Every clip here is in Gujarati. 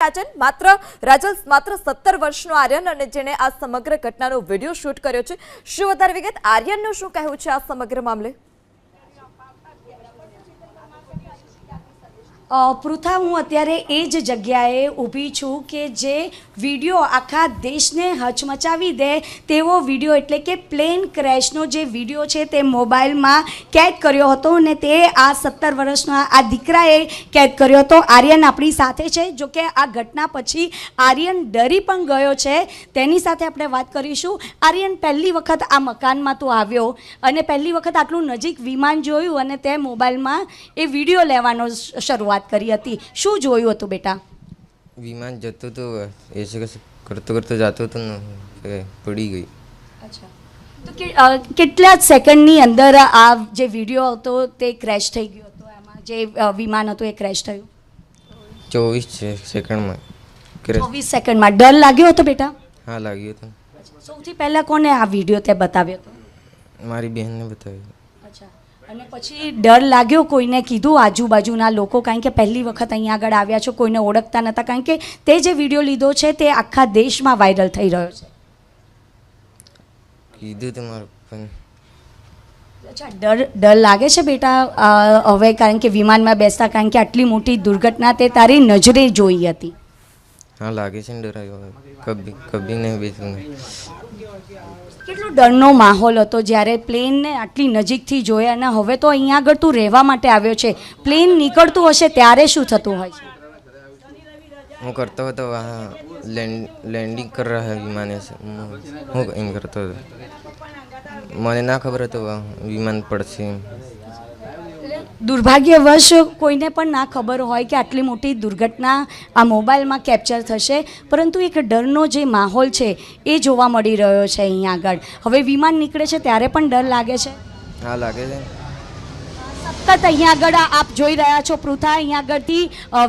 રાજન, માત્ર રાજલ માત્ર સત્તર વર્ષનો આર્યન અને જેણે આ સમગ્ર ઘટનાનો વીડિયો શૂટ કર્યો છે. શું વધારે વિગત? આર્યનનું શું કહેવું છે આ સમગ્ર મામલે? પૃથા, હું અત્યારે એ જ જગ્યાએ ઊભી છું કે જે વીડિયો આખા દેશને હચમચાવી દે તેવો વીડિયો એટલે કે પ્લેન ક્રેશનો જે વીડિયો છે તે મોબાઈલમાં કેદ કર્યો હતો અને તે આ સત્તર વર્ષના આ દીકરાએ કેદ કર્યો હતો. આર્યન આપણી સાથે છે. જો કે આ ઘટના પછી આર્યન ડરી પણ ગયો છે. તેની સાથે આપણે વાત કરીશું. આર્યન, પહેલી વખત આ મકાનમાં તો આવ્યો અને પહેલી વખત આટલું નજીક વિમાન જોયું અને તે મોબાઈલમાં એ વીડિયો લેવાનો શ- શરૂઆત કરી હતી. શું જોયું હતું બેટા? વિમાન જતું હતું એ કરતો કરતો જતો હતો ને પડી ગઈ. અચ્છા. તો કેટલા સેકન્ડની અંદર આ જે વીડિયો હતો તે ક્રેશ થઈ ગયો હતો? એમાં જે વિમાન હતું એ ક્રેશ થયું? ચોવીસ સેકન્ડમાં. ચોવીસ સેકન્ડમાં. ડર લાગ્યો હતો બેટા? હા લાગ્યો હતો. સૌથી પહેલાં કોને આ વીડિયો તે બતાવ્યો હતો? મારી બહેનને બતાવ્યું. અને પછી ડર લાગ્યો કોઈને કીધું આજુબાજુના લોકો કારણ કે પહેલી વખત અહીંયા આગળ આવ્યા છો કોઈને ઓળખતા નહોતા કારણ કે તે જે વીડિયો લીધો છે તે આખા દેશમાં વાયરલ થઈ રહ્યો છે. કીધું તમારું પણ અચ્છા ડર ડર લાગે છે બેટા હવે કારણ કે વિમાનમાં બેસતા કારણ કે આટલી મોટી દુર્ઘટના તે તારી નજરે જોઈ હતી. હા લાગે છે ને ડરાયો હવે. કભી કભી નહીં બેસુંગા કેટલો ડરનો માહોલ હતો જ્યારે પ્લેનને આટલી નજીકથી જોયા અને હવે તો અહીંયા આગળ તું રહેવા માટે આવ્યો છે. પ્લેન નીકળતું હશે ત્યારે શું થતું હોય છે? હું કરતો હતો હા લેન્ડ લેન્ડિંગ કર રહ્યા હૈ વિમાન એસે હું એમ કરતો હતો. મને ના ખબર હતો વિમાન પડશે દુર્ભાગ્યવશ કોઈને પણ ના ખબર હોય કે આટલી મોટી દુર્ઘટના આ મોબાઈલમાં કેપ્ચર થશે પરંતુ એક ડરનો જે માહોલ છે એ જોવા મળી રહ્યો છે અહીંયા આગળ. હવે વિમાન નીકળે છે ત્યારે પણ ડર લાગે છે? હા લાગે છે. સતત અહીંયા આગળ આપ જોઈ રહ્યા છો પૃથા અહીંયા આગળથી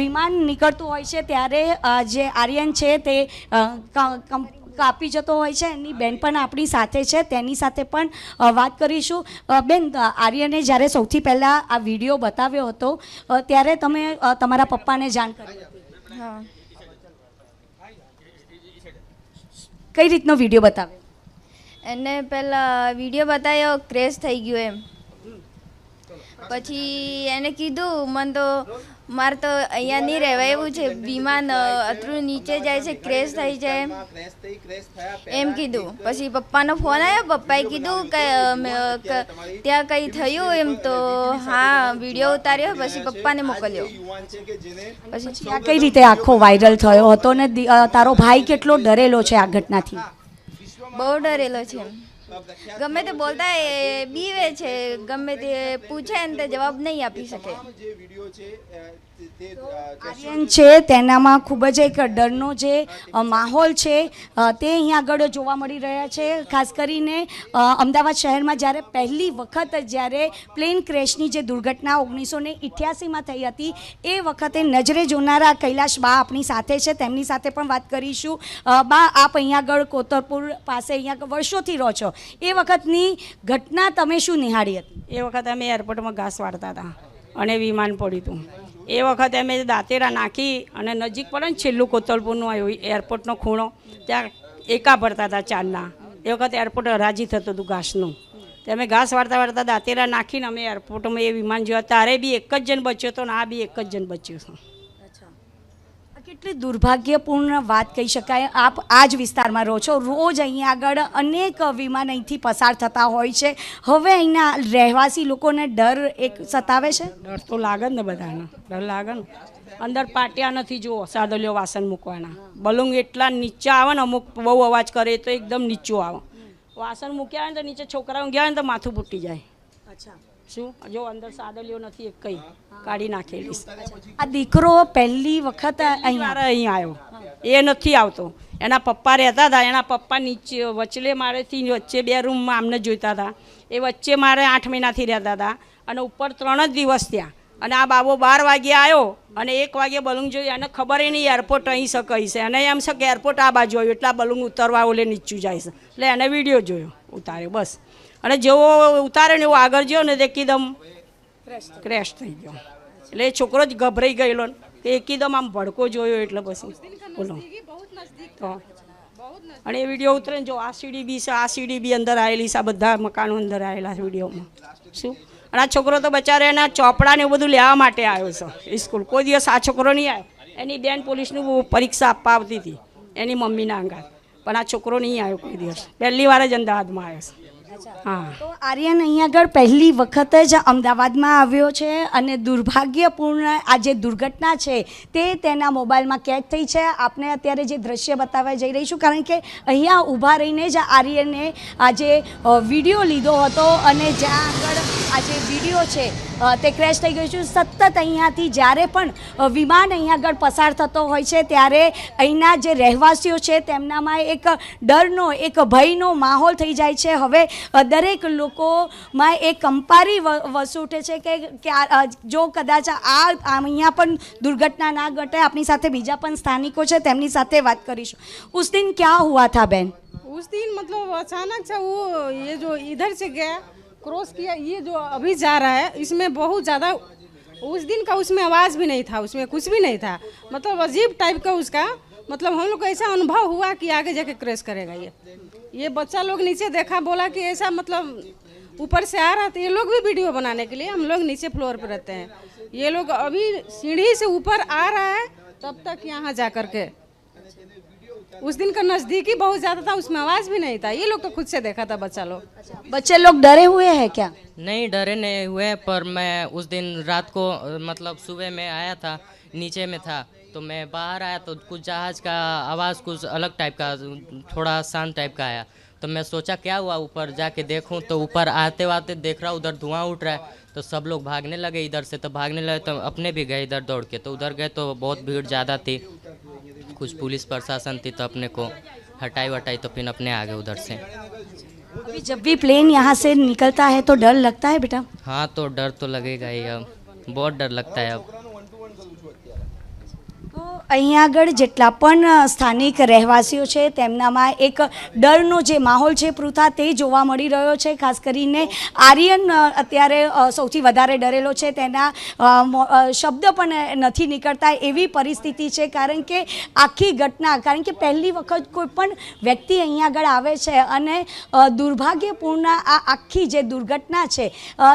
વિમાન નીકળતું હોય છે ત્યારે જે આર્યન છે તે કાપી જતો હોય છે. એની બેન પણ આપણી સાથે છે. તેની સાથે પણ વાત કરીશું. બેન આર્યને જ્યારે સૌથી પહેલાં આ વીડિયો બતાવ્યો હતો ત્યારે તમે તમારા પપ્પાને જાણ કરી હા. કઈ રીતનો વીડિયો બતાવ્યો? એને પહેલાં વીડિયો બતાવ્યો ક્રેશ થઈ ગયો એમ. પછી એને કીધું મને તો મારે તો અહીંયા નહીં રહેવાય એવું છે. વિમાન અતરું નીચે જાય છે ક્રેશ થઈ જાય. એમ કીધું. પછી પપ્પાનો ફોન આવ્યો. પપ્પાએ કીધું કે ત્યાં કંઈ થયું એમ તો હા વીડિયો ઉતાર્યો. પછી પપ્પાને મોકલ્યો. પછી આ કઈ રીતે આખો વાયરલ થયો હતો ને તારો ભાઈ કેટલો ડરેલો છે આ ઘટનાથી? બહુ ડરેલો છે. ગમે તે બોલતા એ બીવે છે ગમે તે પૂછે ને તે જવાબ નહીં આપી શકે. આર્યન છે તેનામાં ખૂબ જ એક ડરનો જે માહોલ છે તે અહીંયા આગળ જોવા મળી રહ્યા છે. ખાસ કરીને અમદાવાદ શહેરમાં જ્યારે પહેલી વખત જ્યારે પ્લેન ક્રેશની જે દુર્ઘટના ઓગણીસો ને ઇઠ્યાસીમાં થઈ હતી એ વખતે નજરે જોનારા કૈલાશ બા આપણી સાથે છે. તેમની સાથે પણ વાત કરીશું. બા આપ અહીંયા આગળ કોતરપુર પાસે અહીંયા વર્ષોથી રહો છો. એ વખતની ઘટના તમે શું નિહાળી હતી? એ વખતે અમે એરપોર્ટમાં ઘાસ વાળતા હતા અને વિમાન પડ્યું હતું. એ વખતે અમે દાંતેરા નાખી અને નજીક ને છેલ્લું કોતલપુરનું આવ્યું એરપોર્ટનો ખૂણો, ત્યાં એકા ભરતા હતા ચાંદના એ વખતે એરપોર્ટ હરાજી થતું હતું ઘાસનું. તે અમે ઘાસ વાળતા વાળતા દાંતેરા નાખીને અમે એરપોર્ટમાં એ વિમાન જોયા. તારે બી એક જ જણ બચ્યો હતો ને આ બી એક જ જણ બચ્યો હતો. કેટલી દુર્ભાગ્યપૂર્ણ વાત કહી શકાય. આપ આ જ વિસ્તારમાં રહો છો. રોજ અહીંયા આગળ અનેક વિમાન અહીંથી પસાર થતા હોય છે. હવે અહીંના રહેવાસી લોકોને ડર એક સતાવે છે? ડર તો લાગે ને બધાને. ડર લાગે ને. અંદર પાટિયા નથી જુઓ સાદલિયો વાસણ મૂકવાના. બલૂંગ એટલા નીચા આવે ને અમુક બહુ અવાજ કરે તો એકદમ નીચું આવે. વાસણ મૂક્યા હોય ને તો નીચે છોકરાઓ ગયા હોય ને તો માથું ફૂટી જાય. અચ્છા. શું? જો અંદર સાદલિયો નથી એક કઈ. કાઢી નાખેલી. આ દીકરો પહેલી વખત અહીંયા મારે અહીં આવ્યો. એ નથી આવતો. એના પપ્પા રહેતા હતા. એના પપ્પા નીચે વચલે મારેથી વચ્ચે બે રૂમમાં આમને જોઈતા હતા. એ વચ્ચે મારે આઠ મહિનાથી રહેતા હતા. અને ઉપર ત્રણ જ દિવસ ત્યાં અને આ બાબો બાર વાગે આવ્યો અને એક વાગે બલુંગ જોયું. એને ખબર નહીં એરપોર્ટ અહીં છે કઈ છે. અને એમ છે કે એરપોર્ટ આ બાજુ આવ્યું. એટલા બલુંગ ઉતરવા ઓલે નીચું જાય છે. એટલે એને વીડિયો જોયો. ઉતાર્યો. બસ. અને જેવો ઉતારે ને એવો આગળ ગયો ને તે એકદમ ક્રેશ થઈ ગયો. એટલે એ છોકરો જ ગભરાઈ ગયેલો ને. તે એકદમ આમ ભડકો જોયો એટલે પછી બોલો. તો અને એ વીડિયો ઉતરે જો આ સીડી બી છે, આ સીડી બી અંદર આવેલી છે, આ બધા મકાનો અંદર આવેલા વિડીયોમાં. શું? અને આ છોકરો તો બચારે એના ચોપડા ને એવું બધું લેવા માટે આવ્યો છે સ્કૂલ. કોઈ દિવસ આ છોકરો નહીં આવ્યો એની બેન પોલીસનું પરીક્ષા આપવા આવતી હતી, એની મમ્મીના અંગાત પણ આ છોકરો નહીં આવ્યો કોઈ દિવસ. પહેલી વાર જ અમદાવાદમાં આવ્યો છે. તો આર્યન અહીંયા આગળ પહેલી વખત જ અમદાવાદમાં આવ્યો છે અને દુર્ભાગ્યપૂર્ણ આ જે દુર્ઘટના છે તે તેના મોબાઈલમાં કેદ થઈ છે. આપને અત્યારે જે દ્રશ્ય બતાવવા જઈ રહી છું કારણ કે અહીંયા ઊભા રહીને જ આર્યને આજે જે વીડિયો લીધો હતો અને જ્યાં આગળ આ જે વિડીયો છે અ, તે ક્રેશ થઈ ગયું છે સતત અહીંયાથી જ્યારે પણ અ, વિમાન અહીંયા આગળ પસાર થતો હોય છે ત્યારે અહીંના જે રહેવાસીઓ છે તેમનામાં એક ડરનો એક ભયનો માહોલ થઈ જાય છે હવે અ, દરેક લોકોમાં એક કંપારી વ- વસી ઉઠે છે કે કે આ, અ, જો કદાચ આ આ અહીંયા પણ દુર્ઘટના ના ઘટે આપણી સાથે બીજા પણ સ્થાનિકો છે તેમની સાથે વાત કરીશું ઉસ દિન ક્યાં હુઆ થા બેન उस दिन मतलब अचानक से वो ये जो इधर से गया क्रॉस किया, ये जो अभी जा रहा है, इसमें बहुत ज़्यादा, उस दिन का उसमें आवाज़ भी नहीं था, उसमें कुछ भी नहीं था। मतलब अजीब टाइप का उसका मतलब हम लोग को ऐसा अनुभव हुआ कि आगे जाके क्रैश करेगा ये। ये बच्चा लोग नीचे देखा, बोला कि ऐसा मतलब ऊपर से आ रहा था ये लोग भी वीडियो बनाने के लिए हम लोग नीचे फ्लोर पर रहते हैं। ये लोग अभी सीढ़ी से ऊपर आ रहा है, तब तक यहाँ जा करके उस दिन का नज़दीकी बहुत ज़्यादा था उसमें आवाज़ भी नहीं था। ये लोग तो खुद से देखा था बच्चा लोग। बच्चे लोग डरे हुए हैं क्या? नहीं डरे नहीं हुए पर मैं उस दिन रात को मतलब सुबह में आया था नीचे में था तो मैं बाहर आया तो कुछ जहाज़ का आवाज़ कुछ अलग टाइप का थोड़ा शांत टाइप का आया। तो मैं सोचा क्या हुआ ऊपर जाके देखूँ तो ऊपर आते आते देख रहा हूँ उधर धुआँ उठ रहा है तो सब लोग भागने लगे इधर से तो भागने लगे तो अपने भी गए इधर दौड़ के तो उधर गए तो बहुत भीड़ ज़्यादा थी। कुछ पुलिस प्रशासन थी तो अपने को हटाई वटाई तो फिर अपने आगे गए उधर से। अभी जब भी प्लेन यहाँ से निकलता है तो डर लगता है बेटा? हाँ तो डर तो लगेगा ही अब। बहुत डर लगता है अब। અહીંયા આગળ જેટલા પણ સ્થાનિક રહેવાસીઓ છે, તેમનામાં એક ડરનો જે માહોલ છે પૃથા તે જોવા મળી રહ્યો છે. ખાસ કરીને આર્યન અત્યારે સૌથી વધારે ડરેલો છે. તેના શબ્દ પણ નથી નીકળતા એવી પરિસ્થિતિ છે. કારણ કે આખી ઘટના, કારણ કે પહેલી વખત કોઈ પણ વ્યક્તિ અહીંયા આગળ આવે છે અને દુર્ભાગ્યપૂર્ણ આ આખી જે દુર્ઘટના છે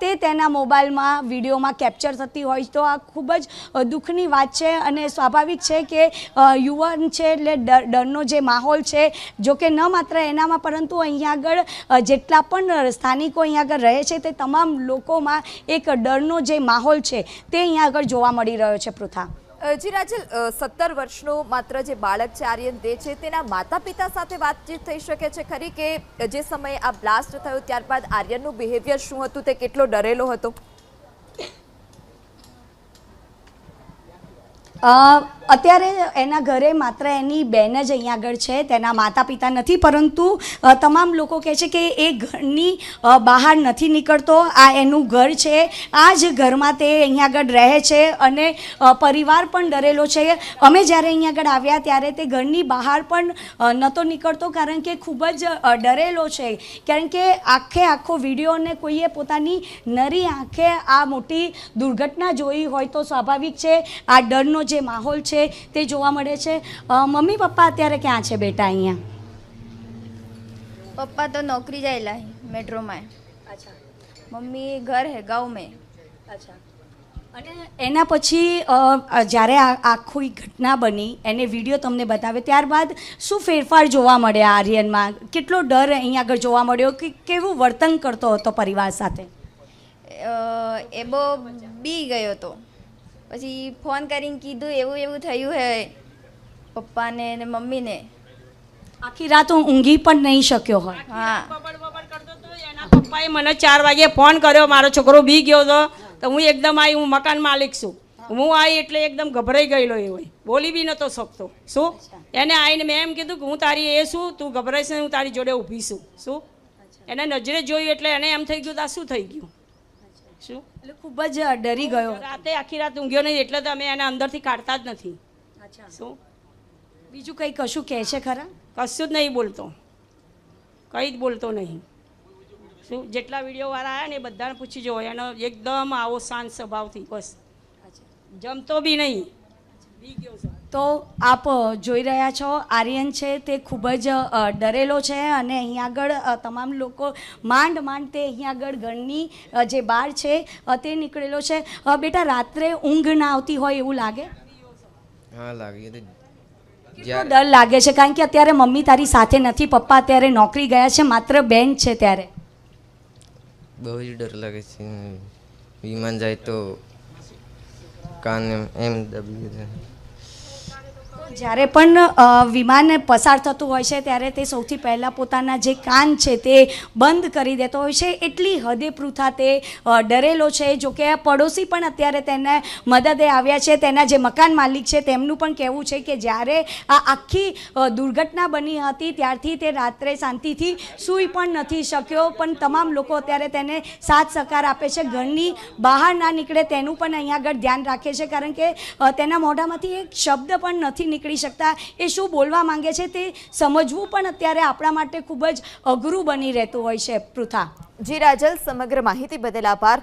તે તેના મોબાઈલમાં વિડીયોમાં કેપ્ચર થતી હોય તો આ ખૂબ જ દુઃખની વાત છે અને સ્વાભાવિક છે કે યુવાન છે એટલે ડરનો જે માહોલ છે જો કે ન માત્ર એનામાં પરંતુ અહીંયા આગળ જેટલા પણ સ્થાનિકો અહીંયા આગળ રહે છે તે તમામ લોકોમાં એક ડરનો જે માહોલ છે તે અહીંયા આગળ જોવા મળી રહ્યો છે પૃથા. જી રાજલ સત્તર વર્ષનો માત્ર જે બાળક છે આર્યન દે છે તેના માતા પિતા સાથે વાતચીત થઈ શકે છે ખરી કે જે સમયે આ બ્લાસ્ટ થયો ત્યારબાદ આર્યનનું બિહેવિયર શું હતું તે કેટલો ડરેલો હતો? અત્યારે એના ઘરે માત્ર એની બેન જ અહીંયા આગળ છે, તેના માતા પિતા નથી, પરંતુ તમામ લોકો કહે છે કે એ ઘરની બહાર નથી નીકળતો. આ એનું ઘર છે. આ જ ઘરમાં તે અહીંયા આગળ રહે છે અને પરિવાર પણ ડરેલો છે. અમે જ્યારે અહીંયા આગળ આવ્યા ત્યારે તે ઘરની બહાર પણ નહોતો નીકળતો કારણ કે ખૂબ જ ડરેલો છે. કારણ કે આખે આખો વિડીયોને કોઈએ પોતાની નરી આંખે આ મોટી દુર્ઘટના જોઈ હોય તો સ્વાભાવિક છે. આ ડરનો જે માહોલ છે તે જોવા મળે છે અ, મમ્મી પપ્પા અત્યારે ક્યાં છે બેટા અહીંયા पप्पा तो नौकरी जाएला है मेट्रो में मम्मी घर है गाँव में અને એના પછી અ, અ, જ્યારે આ આખી ઘટના બની એને વિડીયો તમને બતાવે ત્યારબાદ શું ફેરફાર જોવા મળ્યા આર્યનમાં કેટલો ડર અહીંયા આગળ જોવા મળ્યો કે કેવું વર્તન કરતો હતો પરિવાર સાથે અ, એ બહુ બી ગયો હતો પછી ફોન કરીને કીધું એવું એવું થયું હે. પપ્પાને ને મમ્મીને. આખી રાત હું ઊંઘી પણ નહીં શક્યો હોય. હા. એના પપ્પાએ મને ચાર વાગે ફોન કર્યો મારો છોકરો બી ગયો હતો તો હું એકદમ આવી હું મકાન માલિક છું. હું આવી એટલે એકદમ ગભરાઈ ગયેલો એ હોય. બોલી બી નહોતો શકતો. શું? એને આવીને મેં એમ કીધું કે હું તારી એ શું? તું ગભરાઈશ હું તારી જોડે ઊભી છું. શું? એને નજરે જોયું એટલે એને એમ થઈ ગયું તો આ શું થઈ ગયું? શું એટલે ખૂબ જ ડરી ગયો. રાતે આખી રાત ઊંઘ્યો નહીં એટલે તો અમે એને અંદરથી કાઢતા જ નથી. અચ્છા. શું? બીજું કંઈ કશું કહે છે ખરા? કશું જ નહીં બોલતો. કંઈ જ બોલતો નહીં. શું? જેટલા વિડીયોવાળા આવ્યા ને એ બધાને પૂછી જુઓ એનો એકદમ આવો શાંત સ્વભાવથી બસ. જમતો બી નહીં. તો આપ જોઈ રહ્યા છો આર્યન છે તે ખૂબ જ ડરેલો છે અને અહીં આગળ તમામ લોકો માંડ માંડ તે અહીં આગળ ઘરની જે બાર છે તે નીકળેલો છે. બેટા રાત્રે ઊંઘ ના આવતી હોય એવું લાગે? હા લાગી ડર લાગે છે? કારણ કે અત્યારે મમ્મી તારી સાથે નથી પપ્પા અત્યારે નોકરી ગયા છે માત્ર બેન છે ત્યારે. બહુ જ ડર લાગે છે. વિમાન જાય તો કાન એમ દબી જાય. જ્યારે પણ વિમાન પસાર થતું હોય છે, ત્યારે તે સૌથી પહેલાં પોતાના જે કાન છે તે બંધ કરી દેતો હોય છે. એટલી હદે પૃથા તે ડરેલો છે. જો કે પડોશી પણ અત્યારે તેને મદદે આવ્યા છે. તેના જે મકાન માલિક છે, તેમનું પણ કહેવું છે કે જ્યારે આ આખી દુર્ઘટના બની હતી, ત્યારથી તે રાત્રે શાંતિથી સૂઈ પણ નથી શક્યો. પણ તમામ લોકો અત્યારે તેને સાથ સહકાર આપે છે. ઘરની બહાર ના નીકળે તેનું પણ અહીંયા આગળ ધ્યાન રાખે છે. કારણ કે તેના મોઢામાંથી એક શબ્દ પણ નથી નીકળી શકતા એ શું બોલવા માંગે છે તે સમજવું પણ અત્યારે આપણા માટે ખૂબ જ અઘરું બની રહેતું હોય છે પૃથા. જી રાજલ, સમગ્ર માહિતી બદલ આભાર.